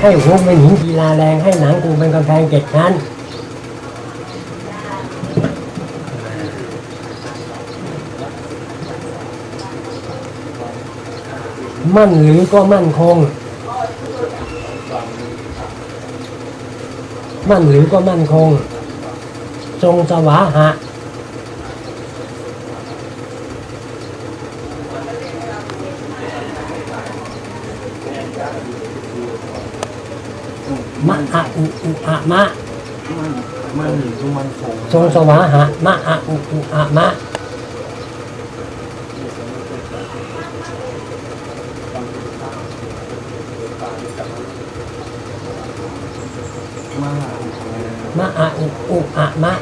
ให้หัวเป็นหินกีฬาแรงให้หนังกูเป็นกำแพงเจ็ดชั้นมั่นหรือก็มั่นคง มั่นหรือก็มั่นคง ทรงสวาหะ มะอะอุอุอะมะมันมันหรือมันคงทรงสวาหะมะอะอุอุอะมะมากมะอะอุอุอะมะ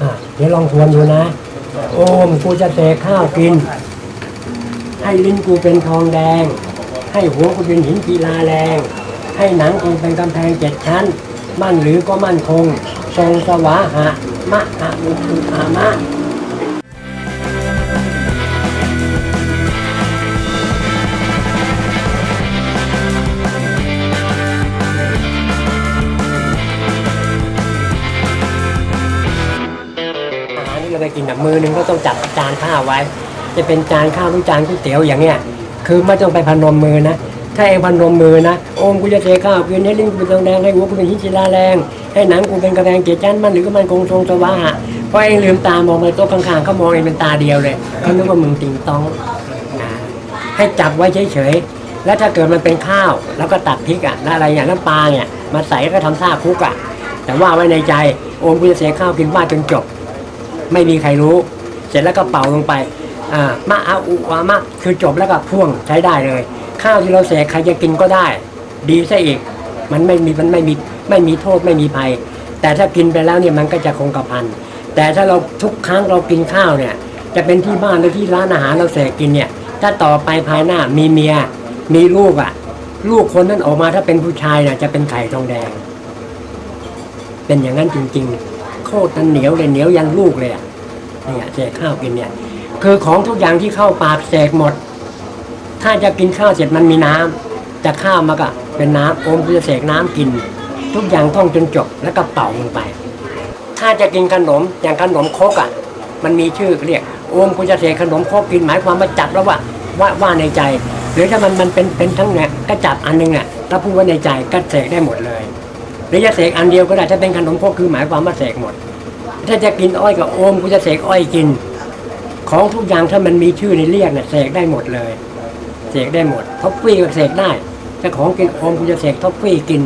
อะเดี๋ยวลองทวนดูนะ โอมกูจะเตะข้าวกิน ให้ลิ้นกูเป็นทองแดง ให้หัวกูเป็นหินกีฬาแรง ให้หนังกูเป็นกำแพงเจ็ดชั้น มั่นหรือก็มั่นคง ทรงสวาหะ มะอะอุอุอะมะอาหารที่เราไปกินแบบมือหนึงก็ต้องจัดจานข้าวไว้ จะเป็นจานข้าวหรือจานก๋วยเตี๋ยวอย่างเงี้ย คือไม่ต้องไปพนมมือนะ ถ้าเองพนมมือนะโอมกูจะเทข้าวกินให้ลิ้นกูเป็นทองแดงให้หัวกูเป็นหินศิลาแรง ให้หนังกูเป็นกระแพงเกียรจันมันหรือก็มันคงทรงสว่างอะเพราะเองลืมตามองไปโต๊ะข้างๆเขามองเองเป็นตาเดียวเลยเขานึกว่ามึงติงตองนะให้จับไว้เฉยๆแล้วถ้าเกิดมันเป็นข้าว แล้วก็ตัดพริกอะแล้วอะไรอย่างน้ำปลาเนี่ยมาใส่ก็ทำท่าคุกอะแต่ว่าไว้ในใจโอมกูจะเสียข้าวกินว่าจนจบ ไม่มีใครรู้ เสร็จแล้วก็เป่าลงไป อ่ามะอาอุวามะคือจบแล้วก็พ่วงใช้ได้เลย ข้าวที่เราเสกใครจะกินก็ได้ ดีซะอีก มันไม่มีมันไม่มีไม่มีโทษไม่มีภัย แต่ถ้ากินไปแล้วเนี่ยมันก็จะคงกระพันแต่ถ้าเราทุกครั้งเรากินข้าวเนี่ย จะเป็นที่บ้านหรือที่ร้านอาหารเราเสกกินเนี่ยถ้าต่อไปภายหน้ามีเมียมีลูกอะ ลูกคนนั้นออกมาถ้าเป็นผู้ชายน่ะจะเป็นไข่ทองแดง เป็นอย่างนั้นจริง ๆ โคตรันเหนียวเลยเหนียวยันลูกเลยอะเนี่ยเสกข้าวกินเนี่ย คือของทุกอย่างที่เข้าปากเสกหมด ถ้าจะกินข้าวเสร็จมันมีน้ำจะข้าวมาก็เป็นน้ำโอมก็จะเสกน้ำกิน ทุกอย่างต้องจนจบแล้วก็เป่าลงไป ถ้าจะกินขนมอย่างขนมโคกอะ มันมีชื่อเรียกโอมกูจะเสกขนมโคกกินหมายความว่าจับแล้วว่าว่าว่าในใจ หรือถ้ามันมันเป็นเป็นทั้งเนี่ยก็จับอันหนึงเนี่ยถ้าพูดว่าในใจก็เสกได้หมดเลยหรือจะเสกอันเดียวก็ได้ถ้าเป็นขนมโคกคือหมายความว่าเสกหมด ถ้าจะกินอ้อยกับโอมกูจะเสกอ้อยกิน ของทุกอย่างถ้ามันมีชื่อในเรียกเนี่ยเสกได้หมดเลยเสกได้หมดท็อฟฟี่ก็เสกได้ถ้าของกินโอมกูจะเสกท็อฟฟี่กิน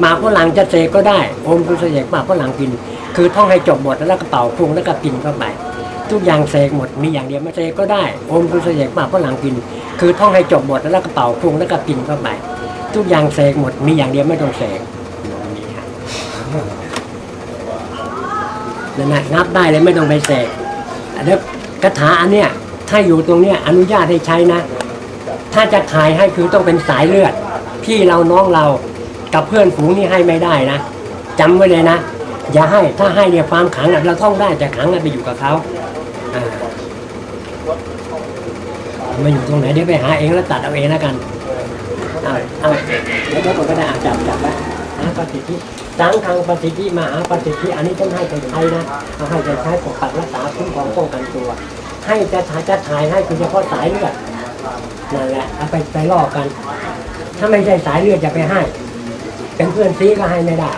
หมากฝรั่งจะเสกก็ได้โอมกูจะเสกหมากฝรั่งกิน คือท่องให้จบหมดแล้วก็เป่าพุงแล้วก็กินเข้าไปทุกอย่างเสกหมดมีอย่างเดียวไม่เสกก็ได้โอมกูจะเสกหมากฝรั่งกิน คือท่องให้จบหมดแล้วก็เป่าพุงแล้วก็กินเข้าไปทุกอย่างเสกหมดมีอย่างเดียวไม่ต้องเสกนั่นนับได้เลยไม่ต้องไปเสกแล้ว คาถาอันเนี้ยถ้าอยู่ตรงเนี้ยอนุญาตให้ใช้นะ ถ้าจะถ่ายให้คือต้องเป็นสายเลือด พี่เราน้องเรากับเพื่อนฝูงนี่ให้ไม่ได้นะจำไว้เลยนะ อย่าให้ถ้าให้เนี่ยความขังเราท่องได้แต่ขังไปอยู่กับเขาอามาอยู่ตรงไหนเดี๋ยวไปหาเองแล้วตัดเอาเองแล้วกันเอาเอาแล้วเดี๋ยวผมก็ได้อาจับจับไว้หาปฏิทิสังทางปฏิทิมาหาปฏิทิอันนี้ต้องให้ไปใช้นะเอาให้ไปใช้ปกปักรักษาคุ้มครองป้องกันตัว ให้จะถ่ายจะถ่ายให้คือเฉพาะสายเลือดนั่นแหละเอาไปไปลอกกัน ถ้าไม่ใช่สายเลือดอย่าไปให้ เป็นเพื่อนซีก็ให้ไม่ได้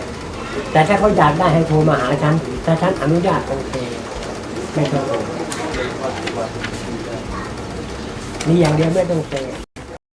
แต่ถ้าเขาอยากได้ให้โทรมาหาฉันถ้าฉันอนุญาตโอเคไม่ต้องโทรมีอย่างเดียวไม่ต้องเซ็น